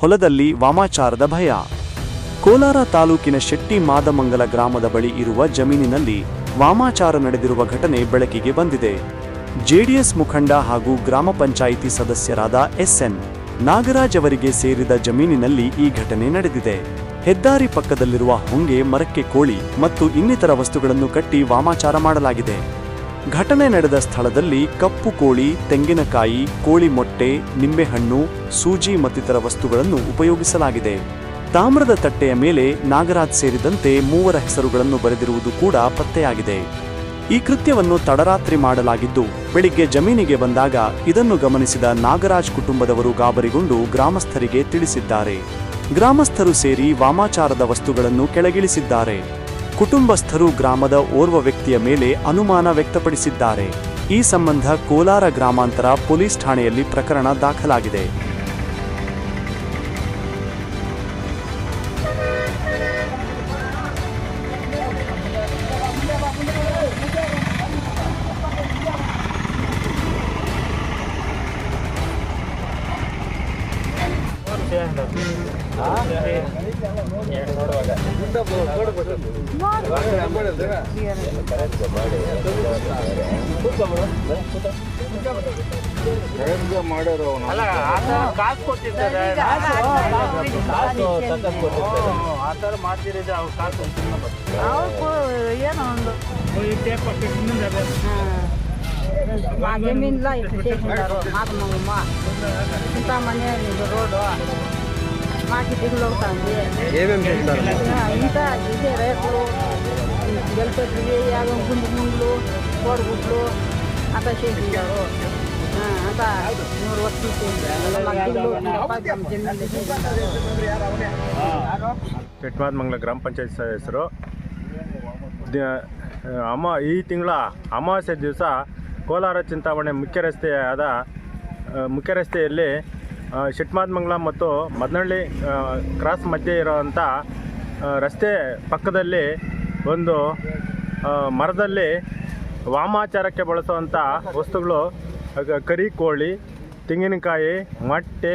ಹೊಲದಲ್ಲಿ ವಾಮಾಚಾರದ ಭಯ. ಕೋಲಾರ ತಾಲೂಕಿನ ಶೆಟ್ಟಿ ಮಾದಮಂಗಲ ಗ್ರಾಮದ ಬಳಿ ಇರುವ ಜಮೀನಿನಲ್ಲಿ ವಾಮಾಚಾರ ನಡೆದಿರುವ ಘಟನೆ ಬೆಳಕಿಗೆ ಬಂದಿದೆ. ಜೆಡಿಎಸ್ ಮುಖಂಡ ಹಾಗೂ ಗ್ರಾಮ ಪಂಚಾಯಿತಿ ಸದಸ್ಯರಾದ ಎಸ್ಎನ್. ನಾಗರಾಜ್ ಅವರಿಗೆ ಸೇರಿದ ಜಮೀನಿನಲ್ಲಿ ಈ ಘಟನೆ ನಡೆದಿದೆ. ಹೆದ್ದಾರಿ ಪಕ್ಕದಲ್ಲಿರುವ ಹೊಂಗೆ ಮರಕ್ಕೆ ಕೋಳಿ ಮತ್ತು ಇನ್ನಿತರ ವಸ್ತುಗಳನ್ನು ಕಟ್ಟಿ ವಾಮಾಚಾರ ಮಾಡಲಾಗಿದೆ. ಘಟನೆ ನಡೆದ ಸ್ಥಳದಲ್ಲಿ ಕಪ್ಪು ಕೋಳಿ, ತೆಂಗಿನಕಾಯಿ, ಕೋಳಿ ಮೊಟ್ಟೆ, ನಿಂಬೆಹಣ್ಣು, ಸೂಜಿ ಮತ್ತಿತರ ವಸ್ತುಗಳನ್ನು ಉಪಯೋಗಿಸಲಾಗಿದೆ. ತಾಮ್ರದ ತಟ್ಟೆಯ ಮೇಲೆ ನಾಗರಾಜ್ ಸೇರಿದಂತೆ ಮೂವರ ಹೆಸರುಗಳನ್ನು ಬರೆದಿರುವುದು ಕೂಡ ಪತ್ತೆಯಾಗಿದೆ. ಈ ಕೃತ್ಯವನ್ನು ತಡರಾತ್ರಿ ಮಾಡಲಾಗಿದ್ದು, ಬೆಳಿಗ್ಗೆ ಜಮೀನಿಗೆ ಬಂದಾಗ ಇದನ್ನು ಗಮನಿಸಿದ ನಾಗರಾಜ್ ಕುಟುಂಬದವರು ಗಾಬರಿಗೊಂಡು ಗ್ರಾಮಸ್ಥರಿಗೆ ತಿಳಿಸಿದ್ದಾರೆ. ಗ್ರಾಮಸ್ಥರು ಸೇರಿ ವಾಮಾಚಾರದ ವಸ್ತುಗಳನ್ನು ಕೆಳಗಿಳಿಸಿದ್ದಾರೆ. ಕುಟುಂಬಸ್ಥರು ಗ್ರಾಮದ ಓರ್ವ ವ್ಯಕ್ತಿಯ ಮೇಲೆ ಅನುಮಾನ ವ್ಯಕ್ತಪಡಿಸಿದ್ದಾರೆ. ಈ ಸಂಬಂಧ ಕೋಲಾರ ಗ್ರಾಮಾಂತರ ಪೊಲೀಸ್ ಠಾಣೆಯಲ್ಲಿ ಪ್ರಕರಣ ದಾಖಲಾಗಿದೆ. ಆ ಥರ ಮಾಡ್ತಿರಿದ್ರೆ ಅವ್ರು ಕಾಸು ಏನೋ ಒಂದು మా జమీన్లో ఇట్లా చేసినారు మాకు మా ఇంత మనీ ఇది రోడ్డు మాకు దిగులు అవుతుంది ఏమేమి చేస్తారు ఇంత ఇదే రేట్లు గెలిపెట్టివి యాభై గుండు ముండ్లు కోడిగుడ్లు అంతా చేసిండారు ఆ, అంతా నూరు వస్తువులు చేసిండారు మాకు దిగులు అవుతుంది జమీన్లో చేసిండారు ಮಂಗಲ ಗ್ರಾಮ ಪಂಚಾಯತ್ ಸದಸ್ಯರು ದ- ಅಮ ಈ ತಿಂಗಳ ಅಮಾವಾಸ್ಯೆ ದಿವಸ ಕೋಲಾರ ಚಿಂತಾಮಣಿ ಮುಖ್ಯ ರಸ್ತೆಯಾದ ಮುಖ್ಯ ರಸ್ತೆಯಲ್ಲಿ ಶಿಟ್ಮಾದ್ಮಂಗ್ಲ ಮತ್ತು ಮದನಹಳ್ಳಿ ಕ್ರಾಸ್ ಮಧ್ಯೆ ಇರೋವಂಥ ರಸ್ತೆ ಪಕ್ಕದಲ್ಲಿ ಒಂದು ಮರದಲ್ಲಿ ವಾಮಾಚಾರಕ್ಕೆ ಬಳಸುವಂಥ ವಸ್ತುಗಳು ಕರಿ ಕೋಳಿ, ತೆಂಗಿನಕಾಯಿ, ಮೊಟ್ಟೆ,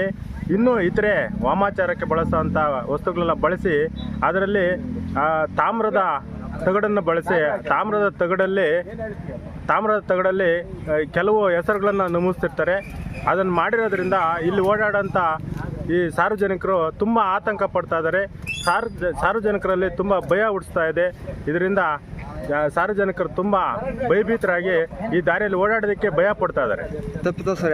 ಇನ್ನೂ ಇತರೆ ವಾಮಾಚಾರಕ್ಕೆ ಬಳಸುವಂಥ ವಸ್ತುಗಳೆಲ್ಲ ಬಳಸಿ, ಅದರಲ್ಲಿ ತಾಮ್ರದ ತಗಡನ್ನು ಬಳಸಿ, ತಾಮ್ರದ ತಗಡಲ್ಲಿ ತಾಮ್ರದ ತಗಡಲ್ಲಿ ಕೆಲವು ಹೆಸರುಗಳನ್ನು ನಮೂದಿಸ್ತಿರ್ತಾರೆ. ಅದನ್ನು ಮಾಡಿರೋದ್ರಿಂದ ಇಲ್ಲಿ ಓಡಾಡೋಂಥ ಈ ಸಾರ್ವಜನಿಕರು ತುಂಬ ಆತಂಕ ಪಡ್ತಾ ಇದ್ದಾರೆ ಸಾರ್ವ ಸಾರ್ವಜನಿಕರಲ್ಲಿ ತುಂಬ ಭಯ ಹುಟ್ಟಿಸ್ತಾ ಇದೆ. ಇದರಿಂದ ಸಾರ್ವಜನಿಕರು ತುಂಬ ಭಯಭೀತರಾಗಿ ಈ ದಾರಿಯಲ್ಲಿ ಓಡಾಡೋದಕ್ಕೆ ಭಯ ಪಡ್ತಾ ಇದ್ದಾರೆ. ತಪ್ಪಿತಸ್ಥರು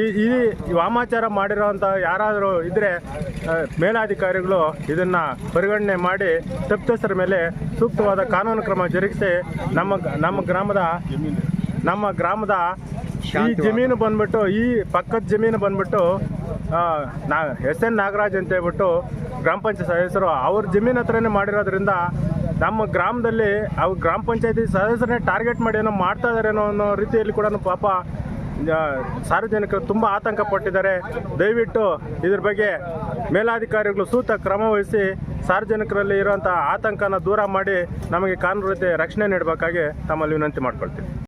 ಈ ಈ ವಾಮಾಚಾರ ಮಾಡಿರೋಂಥ ಯಾರಾದರೂ ಇದ್ರೆ ಮೇಲಾಧಿಕಾರಿಗಳು ಇದನ್ನ ಪರಿಗಣನೆ ಮಾಡಿ ತಪ್ಪಿತಸ್ಥರ ಮೇಲೆ ಸೂಕ್ತವಾದ ಕಾನೂನು ಕ್ರಮ ಜರುಗಿಸಿ ನಮ್ಮ ನಮ್ಮ ಗ್ರಾಮದ ನಮ್ಮ ಗ್ರಾಮದ ಈ ಜಮೀನು ಬಂದ್ಬಿಟ್ಟು ಈ ಪಕ್ಕದ ಜಮೀನು ಬಂದ್ಬಿಟ್ಟು ನಾ ಎಸ್ ಎನ್ ನಾಗರಾಜ್ ಅಂತ ಹೇಳ್ಬಿಟ್ಟು ಗ್ರಾಮ ಪಂಚಾಯತ್ ಸದಸ್ಯರು ಅವ್ರ ಜಮೀನ್ ಹತ್ರನೇ ಮಾಡಿರೋದ್ರಿಂದ ನಮ್ಮ ಗ್ರಾಮದಲ್ಲಿ ಅವ್ರು ಗ್ರಾಮ ಪಂಚಾಯತಿ ಸದಸ್ಯರನ್ನೇ ಟಾರ್ಗೆಟ್ ಮಾಡಿ ಏನೋ ಮಾಡ್ತಾ ಇದಾರೇನೋ ಅನ್ನೋ ರೀತಿಯಲ್ಲಿ ಕೂಡ ಪಾಪ ಸಾರ್ವಜನಿಕರು ತುಂಬ ಆತಂಕ ಪಟ್ಟಿದ್ದಾರೆ. ದಯವಿಟ್ಟು ಇದ್ರ ಬಗ್ಗೆ ಮೇಲಾಧಿಕಾರಿಗಳು ಸೂಕ್ತ ಕ್ರಮ ವಹಿಸಿ ಸಾರ್ವಜನಿಕರಲ್ಲಿ ಇರುವಂಥ ಆತಂಕನ ದೂರ ಮಾಡಿ ನಮಗೆ ಕಾನೂನು ರೀತಿ ರಕ್ಷಣೆ ನೀಡಬೇಕಾಗಿ ತಮ್ಮಲ್ಲಿ ವಿನಂತಿ ಮಾಡ್ಕೊಳ್ತೀವಿ